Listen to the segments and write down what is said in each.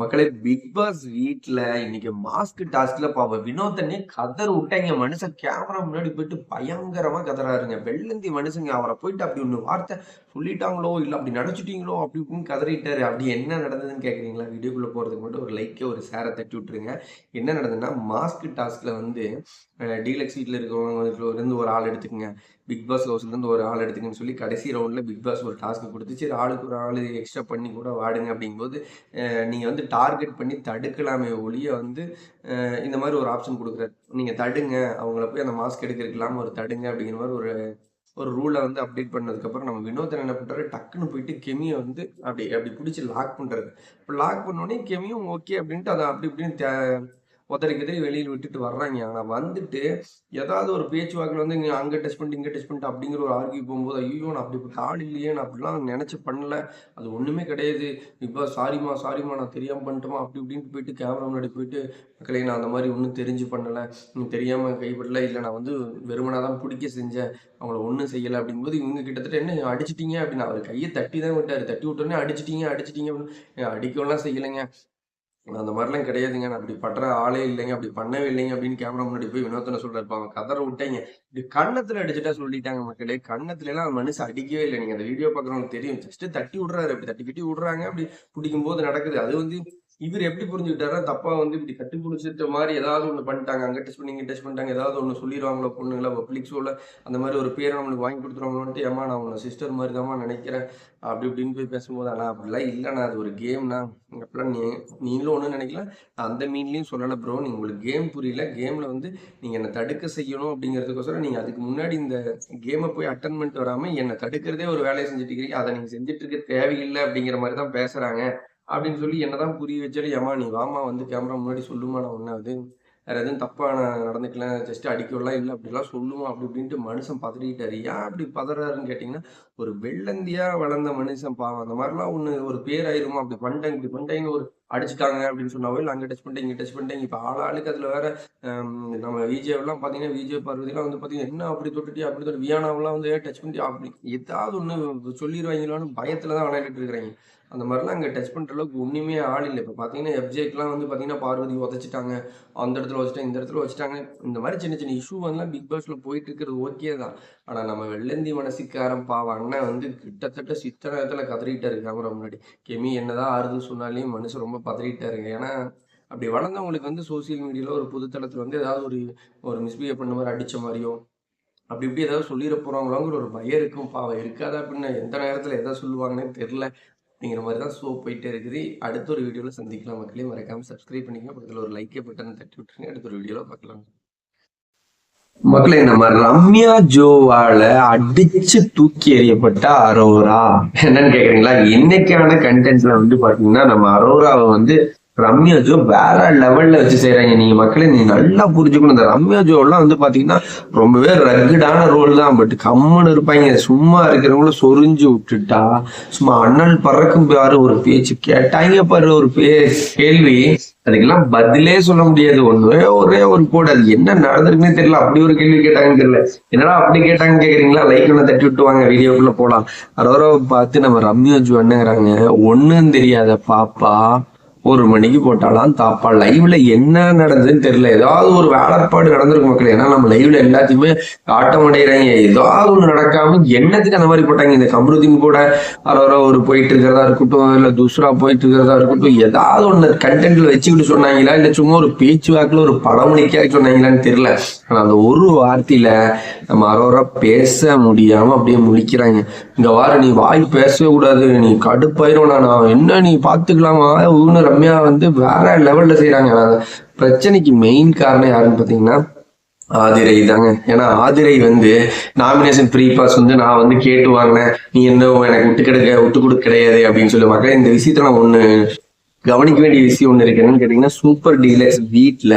மக்களே big pass வீட்டில் இன்னைக்கு மாஸ்க் டாஸ்க்ல பாவ வினோத்தனே கதற விட்டாங்க. மனுஷன் கேமரா முன்னாடி போயிட்டு பயங்கரமா கதறாருங்க. வெள்ளந்தி மனுஷங்க அவரை போயிட்டு அப்படி ஒன்று வார்த்தை சொல்லிட்டாங்களோ இல்லை அப்படி நினைச்சிட்டீங்களோ அப்படி இப்படின்னு கதறிட்டாரு. அப்படி என்ன நடந்ததுன்னு கேட்குறீங்களா வீடியோக்குள்ளே போகிறதுக்கு மட்டும் ஒரு லைக்கே ஒரு சேரை தட்டி விட்டுருங்க. என்ன நடந்ததுன்னா மாஸ்க் டாஸ்க்ல வந்து டீலக்ஸ் வீட்டில் இருக்கிறவங்க இருந்து ஒரு ஆள் எடுத்துக்கங்க. பிக் பாஸ் ஹவுஸ்லேருந்து ஒரு ஆள் எடுத்துக்கன்னு சொல்லி கடைசி ரவுண்டில் பிக் பாஸ் ஒரு டாஸ்க் கொடுத்து சரி ஆளுக்கு ஒரு ஆள் எக்ஸ்ட்ரா பண்ணி கூட வாடுங்க அப்படிங்கும்போது நீங்கள் வந்து டார்கெட் பண்ணி தடுக்கலாமே ஒழிய வந்து இந்த மாதிரி ஒரு ஆப்ஷன் கொடுக்குறாரு. நீங்கள் தடுங்க அவங்கள போய் அந்த மாஸ்க் எடுக்கிறதுக்கெல்லாம் ஒரு தடுங்க அப்படிங்கிற மாதிரி ஒரு ஒரு ரூலை வந்து அப்டேட் பண்ணதுக்கப்புறம் நம்ம வினோதன் என்ன பண்ணுறாரு டக்குன்னு போயிட்டு கெமியை வந்து அப்படி அப்படி பிடிச்சி லாக் பண்ணுறாரு இப்போ லாக் பண்ணோடனே கெமியும் ஓகே அப்படின்ட்டு அதை அப்படி இப்படின்னு தே கிதறி வெளியில் விட்டுட்டு வர்றாங்க. ஆனால் வந்துட்டு ஏதாவது ஒரு பேச்சுவாக்கில் வந்து இங்கே அங்கே டெஸ்ட் பண்ணிட்டு இங்கே டெஸ்ட் பண்ணிட்டு அப்படிங்கிற ஒரு ஆர்கியூ போகும்போது ஐயோ நான் அப்படி இப்போ ஆள் இல்லையே நான் அப்படிலாம் நினச்சி பண்ணல. அது ஒன்றுமே கிடையாது. இப்போ சாரிம்மா சாரிம்மா நான் தெரியாமல் பண்ணிட்டோமா? அப்படி இப்படின்ட்டு போயிட்டு கேமரா முன்னாடி போயிட்டு மக்களே நான் அந்த மாதிரி ஒன்றும் தெரிஞ்சு பண்ணலை. தெரியாமல் கைப்படல இல்லை நான் வந்து வெறுமனாக தான் பிடிக்க செஞ்சேன். அவங்கள ஒன்றும் செய்யலை. அப்படிங்கும்போது இவங்க கிட்டத்தட்ட என்ன அடிச்சிட்டீங்க? அப்படின்னு அவர் கையை தட்டி தான் விட்டார். தட்டி விட்டோன்னே அடிச்சிட்டீங்க அடிச்சிட்டீங்க. அப்படின்னு அடிக்கலாம் செய்யலைங்க. அந்த மாதிரிலாம் கிடையாதுங்க. நான் அப்படி பண்ற ஆளே இல்லைங்க. அப்படி பண்ணவே இல்லைங்க. அப்படின்னு கேமரா முன்னாடி போய் வினோத்தனை சொல்றாரு. இருப்பாங்க கதற விட்டாங்க. இப்படி கன்னத்துல அடிச்சுட்டா சொல்லிட்டாங்க மக்களே. கன்னத்துல எல்லாம் அந்த மனுஷன் அடிக்கவே இல்லை நீங்க அந்த வீடியோ பாக்குறவங்களுக்கு தெரியும். ஜஸ்ட் தட்டி விடுறாரு. அப்படி தட்டி கட்டி விடுறாங்க. அப்படி பிடிக்கும் போது நடக்குது. அது வந்து இவர் எப்படி புரிஞ்சுக்கிட்டாரா தப்பா வந்து இப்படி கட்டி பிடிச்சிட்ட மாதிரி ஏதாவது ஒண்ணு பண்ணிட்டாங்க. அங்க டெஸ்ட் பண்ணி இங்க டெஸ்ட் பண்ணிட்டாங்க. ஏதாவது ஒண்ணு சொல்லிடுவாங்களோ பொண்ணுங்களா பப்ளிக் ஷோல அந்த மாதிரி ஒரு பேரை நம்மளுக்கு வாங்கி கொடுத்துருவாங்களோன்ட்டு ஏமா நான் உன்னை சிஸ்டர் மாதிரி தாம்மா நினைக்கிறேன். அப்படி இப்படின்னு போய் பேசும்போது ஆனால் அப்படிலாம் இல்லைண்ணா. அது ஒரு கேம்னா அப்படிலாம் நீ நீங்களும் ஒன்றும் நினைக்கல. நான் அந்த மீன்லையும் சொல்லலை ப்ரோ நீங்கள் உங்களுக்கு கேம் புரியல. கேமில் வந்து நீங்கள் என்னை தடுக்க செய்யணும் அப்படிங்கிறதுக்கோசரம் நீங்கள் அதுக்கு முன்னாடி இந்த கேமை போய் அட்டன் பண்ணிட்டு வராமல் என்னை தடுக்கிறதே ஒரு வேலையை செஞ்சுட்டு இருக்கீங்க. அதை நீங்கள் செஞ்சுட்டு இருக்க தேவையில்லை அப்படிங்கிற மாதிரி தான் பேசுகிறாங்க அப்படின்னு சொல்லி என்னதான் புரிய வச்சாலும் ஏமா நீ வாமா வந்து கேமரா முன்னாடி சொல்லுமா நான் ஒன்றாவது வேற எதுவும் தப்பா நான் நடந்துக்கலாம் ஜஸ்ட் அடிக்கலாம் இல்லை அப்படிலாம் சொல்லுவோம் அப்படி இப்படின்ட்டு மனுஷன் பதறிட்டாரு. ஏன் அப்படி பதறாருன்னு கேட்டிங்கன்னா ஒரு வெள்ளந்தியா வளர்ந்த மனுஷன் பாவம். அந்த மாதிரிலாம் ஒன்று ஒரு பேர் ஆயிருமா அப்படி பண்ணிட்டாங்க இப்படி பண்ணிட்டாங்க ஒரு அடிச்சுட்டாங்க அப்படின்னு சொன்னாவே இல்லை அங்கே டச் பண்ணிட்டேன் இங்கே டச் பண்ணிட்டேன். இப்போ ஆள் ஆளுக்கு அதில் வேற நம்ம விஜயெல்லாம் பார்த்தீங்கன்னா விஜய் பார்வதிலாம் வந்து பார்த்தீங்கன்னா என்ன அப்படி தொட்டுட்டி அப்படி தொட்டு வியானாவெல்லாம் வந்து டச் பண்ணி அப்படி ஏதாவது ஒன்று சொல்லிடுவாங்களான்னு பயத்தில் தான் விளையாடிட்டு இருக்கிறாங்க. அந்த மாதிரிலாம் அங்கே டச் பண்ணுற அளவுக்கு ஒன்றுமே ஆள் இல்லை. இப்போ பார்த்தீங்கன்னா எஃப்ஜேக்கெலாம் வந்து பார்த்தீங்கன்னா பார்வதி உதச்சிட்டாங்க. அந்த இடத்துல வச்சுட்டாங்க இந்த இடத்துல வச்சுட்டாங்க இந்த மாதிரி சின்ன சின்ன இஷ்யூ வந்து பிக் பாஸில் போயிட்டு இருக்கிறது ஓகே தான். ஆனால் நம்ம வெள்ளந்தி மனசுக்காரன் பாவ அண்ணன் வந்து கிட்டத்தட்ட சித்த நேரத்தில் கதறிட்டாரு கேமரா முன்னாடி. கெமி என்னதான் ஆறுது சொன்னாலையும் மனுஷன் ரொம்ப பதறிட்டாருங்க ஏன்னா அப்படி வளர்ந்தவங்களுக்கு வந்து சோசியல் மீடியாவில் ஒரு புதுத்தளத்தில் வந்து ஏதாவது ஒரு ஒரு மிஸ்பிஹேவ் பண்ண மாதிரி அடித்த மாதிரியோ அப்படி இப்படி ஏதாவது சொல்லிட போகிறாங்களோங்கிற ஒரு பயம் இருக்கும். பாவம் இருக்காதா அப்படின்னு எந்த நேரத்தில் எதை சொல்லுவாங்கன்னு தெரில அப்படிங்கிற மாதிரி தான் ஷோ போயிட்டே இருக்குது. அடுத்த ஒரு வீடியோவில் சந்திக்கலாம் மக்களே. மறக்காமல் சப்ஸ்கிரைப் பண்ணிக்கங்க. பக்கத்தில் ஒரு லைக்கே பட்டன் தட்டி விட்டுருங்க. அடுத்த ஒரு வீடியோவில் பார்க்கலாம். மக்களே நம்ம ரம்யா ஜோவால அடிச்சு தூக்கி எறியப்பட்ட அரோரா. என்னன்னு கேக்குறீங்களா? இன்னைக்கான கண்டென்ட்ல வந்து பாத்தீங்கன்னா நம்ம அரோராவை வந்து ரம்யா ஜோ வேற லெவல்ல வச்சு செய்யறாங்க நீங்க மக்களே நீங்க நல்லா புரிஞ்சுக்கணும். இந்த ரம்யா ஜோ எல்லாம் வந்து பாத்தீங்கன்னா ரொம்பவே ரகுடான ரோல் தான். பட் கம்முன்னு இருப்பாங்க. சும்மா இருக்கிறவங்கள சொரிஞ்சு விட்டுட்டா சும்மா அண்ணன் பறக்கும் பாரு ஒரு பேச்சு கேட்டாங்க பாரு ஒரு பே கேள்வி. அதுக்கெல்லாம் பதிலே சொல்ல முடியாது. ஒண்ணு ஒரே ஒரு கோடு அது என்ன நடந்திருக்குன்னே தெரியல. அப்படி ஒரு கேள்வி கேட்டாங்கன்னு தெரியல. என்னடா அப்படி கேட்டாங்க கேக்குறீங்களா? லைக் எல்லாம் தட்டி விட்டு வாங்க வீடியோக்குள்ள போலாம். அதோட பார்த்து நம்ம ரம்யா ஜோ என்னங்கிறாங்க ஒண்ணும் தெரியாத பாப்பா. ஒரு மணிக்கு போட்டாலாம் தாப்பா. லைவ்ல என்ன நடந்ததுன்னு தெரியல. ஏதாவது ஒரு வேலைப்பாடு நடந்திருக்கு மக்கள். ஏன்னா நம்ம லைவ்ல எல்லாத்தையுமே காட்டம் அடைகிறாங்க ஏதாவது ஒண்ணு நடக்காம என்னத்துக்கு அந்த மாதிரி போட்டாங்க? இந்த கம்ருதீன் கூட அரோரா ஒரு போயிட்டு இருக்கிறதா இருக்கட்டும் இல்ல துஸ்ரா போயிட்டு இருக்கிறதா இருக்கட்டும் ஏதாவது ஒண்ணு கண்டென்ட்ல வச்சுக்கிட்டு சொன்னாங்களா? இல்ல சும்மா ஒரு பேச்சு வாக்குல ஒரு படமொழிக்காக சொன்னாங்களான்னு தெரியல. ஆனா அந்த ஒரு வார்த்தையில நம்ம அரோரா பேச முடியாம அப்படியே முழிக்கிறாங்க. இந்த வாரம் நீ வாய் பேசவே கூடாது. நீ கடுப்பாயிரும் நான் என்ன நீ பாத்துக்கலாமா ஊன்னு ரம்யா வந்து வேற லெவல்ல செய்யறாங்க பிரச்சனைக்கு மெயின் காரணம் யாருன்னு பாத்தீங்கன்னா ஆதிரை தாங்க. ஏன்னா ஆதிரை வந்து நாமினேஷன் ப்ரீ பாஸ் வந்து நான் வந்து கேட்டு வாங்கினேன். நீ என்ன எனக்கு விட்டு கிடைக்க விட்டு கொடுக்க கிடையாது அப்படின்னு சொல்லுவாங்க. இந்த விஷயத்த நான் ஒண்ணு கவனிக்க வேண்டிய விஷயம் ஒன்று இருக்கு. என்னன்னு கேட்டீங்கன்னா சூப்பர் டீலக்ஸ் வீட்டில்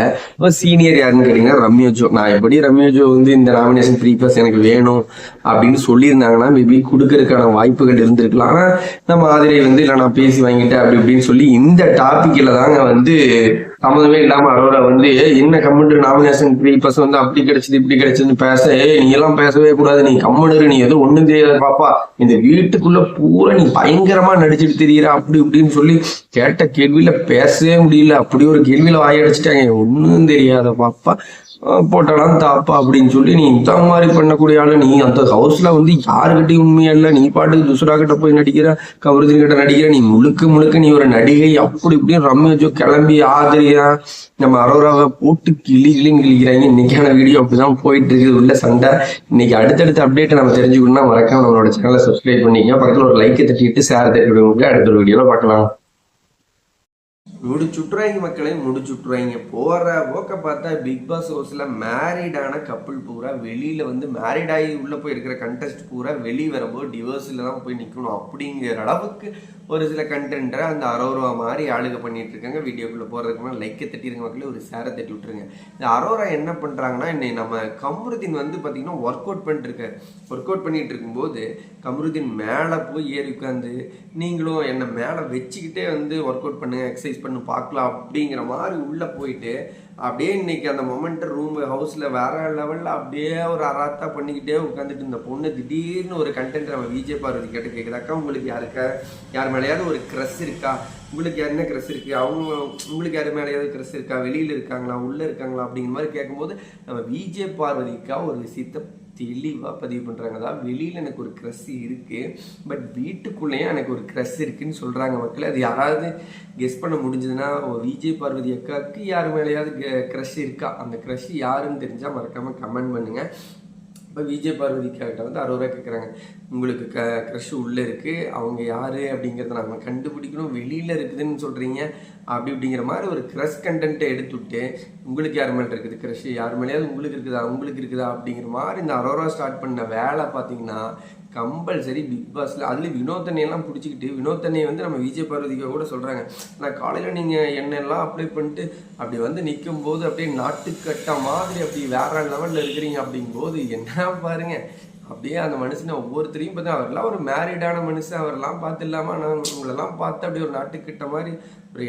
சீனியர் யாருன்னு கேட்டீங்கன்னா ரம்யா ஜோ நான் எப்படி ரம்யா ஜோ வந்து இந்த நாமினேஷன் த்ரீ பிளஸ் எனக்கு வேணும் அப்படின்னு சொல்லியிருந்தாங்கன்னா மேபி கொடுக்கறதுக்கான வாய்ப்புகள் இருந்திருக்கலாம். ஆனால் நம்ம ஆதிரை வந்து இல்லை நான் பேசி வாங்கிட்டேன் அப்படி இப்படின்னு சொல்லி இந்த டாபிக்ல தாங்க வந்து சம்மந்தமே இல்லாம அவரை வந்து என்ன கம்முன்னு நாமினேஷன் த்ரீ பர்சன் வந்து அப்படி கிடைச்சது இப்படி கிடைச்சதுன்னு பேச நீ எல்லாம் பேசவே கூடாது நீ கம்முனு நீ எதுவும் ஒண்ணும் தெரியாது பாப்பா இந்த வீட்டுக்குள்ள பூரா நீ பயங்கரமா நடிச்சிட்டு தெரியற அப்படி இப்படின்னு சொல்லி கேட்ட கேள்வியில பேசவே முடியல. அப்படி ஒரு கேள்வியில வாயடிச்சிட்டாங்க. ஒண்ணும் தெரியாத பாப்பா. போட்டலாம் தாப்பா அப்படின்னு சொல்லி நீ இந்த மாதிரி பண்ணக்கூடிய ஆளு நீ அந்த ஹவுஸ்ல வந்து யாருக்கிட்டையும் உண்மையா இல்ல. நீ பாட்டுக்கு துசுரா கிட்ட போய் நடிக்கிற கமருதீன் கிட்ட நடிக்கிற நீ முழுக்க முழுக்க நீ ஒரு நடிகை அப்படி இப்படின்னு ரம்மி கிளம்பி ஆதரியா நம்ம அரோராவை போட்டு கிளி கிளின்னு கிழிக்கிறாங்க. இன்னைக்கான வீடியோ அப்படிதான் போயிட்டு இருக்குது. உள்ள சண்டை. இன்னைக்கு அடுத்தடுத்த அப்டேட் நம்ம தெரிஞ்சுக்கணும்னா மறக்காம நம்மளோட சேனலை சப்ஸ்கிரைப் பண்ணிக்க பக்கத்துல ஒரு லைக்கை தட்டிட்டு ஷேர் தட்டி விடுங்க அடுத்த ஒரு வீடியோவில் பார்க்கலாம். முடிச்சுட்ருவாங்க மக்களை முடிச்சுட்ருவாங்க போற போக்க பார்த்தா பிக் பாஸ் ஹவுஸ்ல மேரிடான கப்புள் பூரா வெளியில வந்து மேரிட் ஆகி உள்ள போய் இருக்கிற கண்டெஸ்ட் பூரா வெளியே வரும்போது டிவோர்ஸ்ல தான் போய் நிக்கணும். அப்படிங்கிற அளவுக்கு ஒரு சில கண்டென்ட்டை அந்த அரோரா மாதிரி ஆளுக பண்ணிட்டு இருக்காங்க. வீடியோக்குள்ள போறதுக்கு முன்னாடி லைக்கை தட்டிருங்க மக்களே ஒரு சேரை தட்டி விட்டுருங்க. இந்த அரோரா என்ன பண்றாங்கன்னா இன்னை நம்ம கம்ருதீன் வந்து பாத்தீங்கன்னா ஒர்க் அவுட் பண்ணிட்டு ஒர்க் அவுட் பண்ணிட்டு இருக்கும்போது கம்ருதீன் மேலே போய் ஏறி உட்காந்து நீங்களும் என்னை மேலே வச்சுக்கிட்டே வந்து ஒர்க் அவுட் பண்ணுங்க எக்ஸசைஸ் ஒன்று பார்க்கலாம் அப்படிங்கிற மாதிரி உள்ளே போயிட்டு அப்படியே இன்னைக்கு அந்த மொமெண்ட்டு ரூம் ஹவுஸில் வேற லெவலில் அப்படியே ஒரு அராத்தா பண்ணிக்கிட்டே உட்காந்துட்டு இந்த பொண்ணு திடீர்னு ஒரு கண்டென்ட் நம்ம விஜய் பார்வதி கேட்டு கேட்குதாக்கா உங்களுக்கு யாருக்கா யார் மேலேயாவது ஒரு க்ரெஸ் இருக்கா? உங்களுக்கு என்ன க்ரெஸ் இருக்கு? அவங்க உங்களுக்கு யார் மேலேயாவது க்ரெஸ் இருக்கா? வெளியில் இருக்காங்களா? உள்ளே இருக்காங்களா? அப்படிங்கிற மாதிரி கேட்கும்போது நம்ம விஜய் பார்வதிக்கா ஒரு விஷயத்தை தெளிவாக பதிவு பண்ணுறாங்க அதாவது வெளியில் எனக்கு ஒரு க்ரெஸ் இருக்குது பட் வீட்டுக்குள்ளேயும் எனக்கு ஒரு க்ரெஸ் இருக்குதுன்னு சொல்கிறாங்க மக்கள். அது யாராவது கெஸ் பண்ண முடிஞ்சதுன்னா விஜய் பார்வதி அக்காவுக்கு யார் மேலேயாவது க்ரெஷ் இருக்கா? அந்த க்ரெஷ் யாருன்னு தெரிஞ்சால் மறக்காமல் கமெண்ட் பண்ணுங்கள் இப்போ விஜய் பார்வதி கிட்ட வந்து அறுபது ரூபா கேட்குறாங்க உங்களுக்கு க க்ரஷ் உள்ளே இருக்குது அவங்க யார்? அப்படிங்கிறத நம்ம கண்டுபிடிக்கணும். வெளியில் இருக்குதுன்னு சொல்கிறீங்க அப்படி அப்படிங்கிற மாதிரி ஒரு க்ரஷ் கண்டென்ட்டை எடுத்துவிட்டு உங்களுக்கு யார் மேலே இருக்குது க்ரஷ் யார் மேலேயாவது உங்களுக்கு இருக்குதா? உங்களுக்கு இருக்குதா? அப்படிங்கிற மாதிரி இந்த அரோரா ஸ்டார்ட் பண்ண வேலை பார்த்தீங்கன்னா கம்பல்சரி பிக் பாஸில் அதுலேயும் வினோத்தனையெல்லாம் பிடிச்சிக்கிட்டு வினோத்தனையை வந்து நம்ம விஜய் பார்வதிக்கு கூட சொல்கிறாங்க நான் காலையில் நீங்கள் என்னெல்லாம் அப்ளை பண்ணிட்டு அப்படி வந்து நிற்கும் போது அப்படியே நாட்டுக்கட்ட மாதிரி அப்படி வேற லெவலில் இருக்கிறீங்க அப்படிங்கும்போது என்ன பாருங்க. அப்படியே அந்த மனுஷனை ஒவ்வொருத்தரையும் பார்த்தா அவரெல்லாம் ஒரு மேரிடான மனுஷன் அவரெல்லாம் பார்த்து இல்லாமல் நான் உங்களெல்லாம் பார்த்து அப்படியே ஒரு நாட்டுக்கிட்ட மாதிரி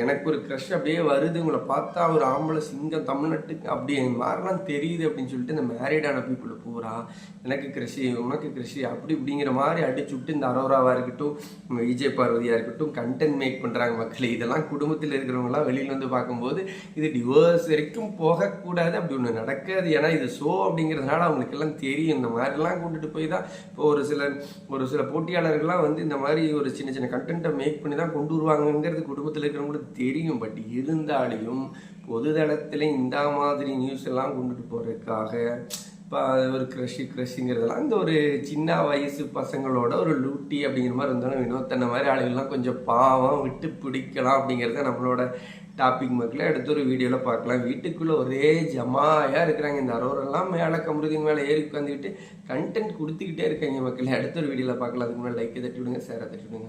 எனக்கு ஒரு க்ரஷ் அப்படியே வருது. உங்களை பார்த்தா ஒரு ஆம்பளை சிங்கம் தமிழ்நாட்டுக்கு அப்படி மாதிரிலாம் தெரியுது அப்படின்னு சொல்லிட்டு இந்த மேரீடான பீப்புள் பூரா எனக்கு கிருஷி உனக்கு கிருஷி அப்படி இப்படிங்கிற மாதிரி அடிச்சு விட்டு இந்த அரோராவாக இருக்கட்டும் விஜய் பார்வதியாக இருக்கட்டும் கண்டென்ட் மேக் பண்ணுறாங்க மக்கள். இதெல்லாம் குடும்பத்தில் இருக்கிறவங்களாம் வெளியில் வந்து பார்க்கும்போது இது டிவோர்ஸ் வரைக்கும் போகக்கூடாது. அப்படி ஒன்று நடக்காது. ஏன்னா இது ஷோ அப்படிங்கிறதுனால அவங்களுக்கெல்லாம் தெரியும். இந்த மாதிரிலாம் கொண்டுட்டு போய் தான் இப்போ ஒரு சில ஒரு சில போட்டியாளர்கள்லாம் வந்து இந்த மாதிரி ஒரு சின்ன சின்ன கண்டென்ட்டை மேக் பண்ணி தான் கொண்டு வருவாங்கங்கிறது குடும்பத்தில் இருக்கிறவங்களுக்கு தெரியும் பட் இருந்தாலையும் பொது தளத்தில் இந்த மாதிரி நியூஸ் எல்லாம் கொண்டுட்டு போகிறதுக்காக இப்போ ஒரு க்ரஷி க்ரஷிங்கிறதெல்லாம் இந்த ஒரு சின்ன வயசு பசங்களோட ஒரு லூட்டி அப்படிங்கிற மாதிரி இருந்தாலும் வினோத்தன மாதிரி ஆளுகள்லாம் கொஞ்சம் பாவம் விட்டு பிடிக்கலாம் அப்படிங்கிறத நம்மளோட டாபிக் மக்களே அடுத்த ஒரு வீடியோவில் பார்க்கலாம். வீட்டுக்குள்ளே ஒரே ஜமாயாக இருக்கிறாங்க. இந்த அரோரெல்லாம் மேலே கமருதின் மேலே ஏறி உட்காந்துக்கிட்டு கண்டென்ட் கொடுத்துக்கிட்டே இருக்காங்க மக்களை. அடுத்த ஒரு வீடியோவில் பார்க்கலாம். அதுக்கு மேலே லைக்கை தட்டி விடுங்க சேரை தட்டி விடுங்க